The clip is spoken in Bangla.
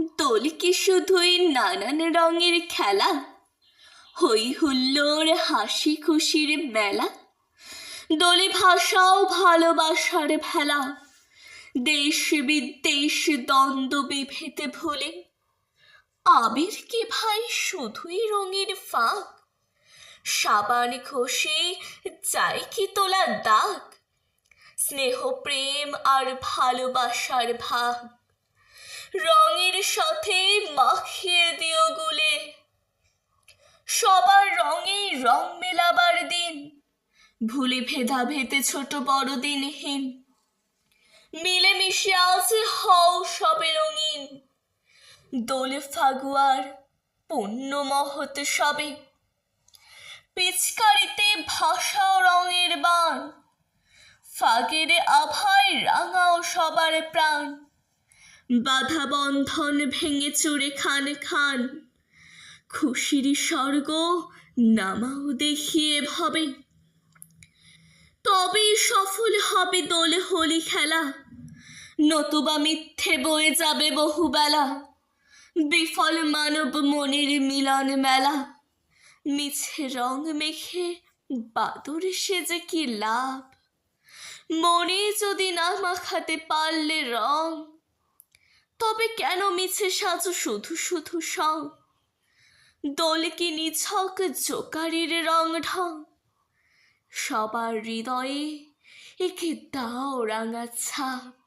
দোল কি শুধুই নানান রঙের খেলা? হই হুল্লোর হাসি খুশির মেলা? দোলে ভাষাও ভালোবাসার ভেলা? দেশ বিদ্বেষ দ্বন্দ্ব বিভেদ ভুলে? আবির কি ভাই শুধুই রঙের ফাঁক? সাবান ঘষে চাই কি তোলা দাগ? স্নেহ, প্রেম আর ভালোবাসার ভাগ? রঙের সাথে মাখিয়ে দিও গুলে। সবার রঙে রং মেলাবার দিন। ভুলে ভেদা ভেদে ছোট বড় দিনহীন। মিলেমিশে আছে হও সবে রঙিন। দোলে ফাগুয়ার পুণ্য মহৎ সবে। পিচকারিতে ভাষাও রঙের বান। ফাগের আভায় রাঙাও সবার প্রাণ। বাধা বন্ধন ভেঙে চুরে খান খান। খুশির স্বর্গ নামাও দেখিয়ে ভাবে তবেই সফল হবে দোলে হোলি খেলা। নতুবা মিথ্যে বয়ে যাবে বহুবেলা। বিফল মানব মনের মিলন মেলা। মিছে রং মেখে বাদর সেজে কি লাভ? মনে যদি না মাখাতে পারলে রং তবে কেন মিছে সাজো শুধু শুধু সং? দোল কি নিছক জোকারির রং ঢং? সবার হৃদয়ে একে দাও রাঙা ছাপ।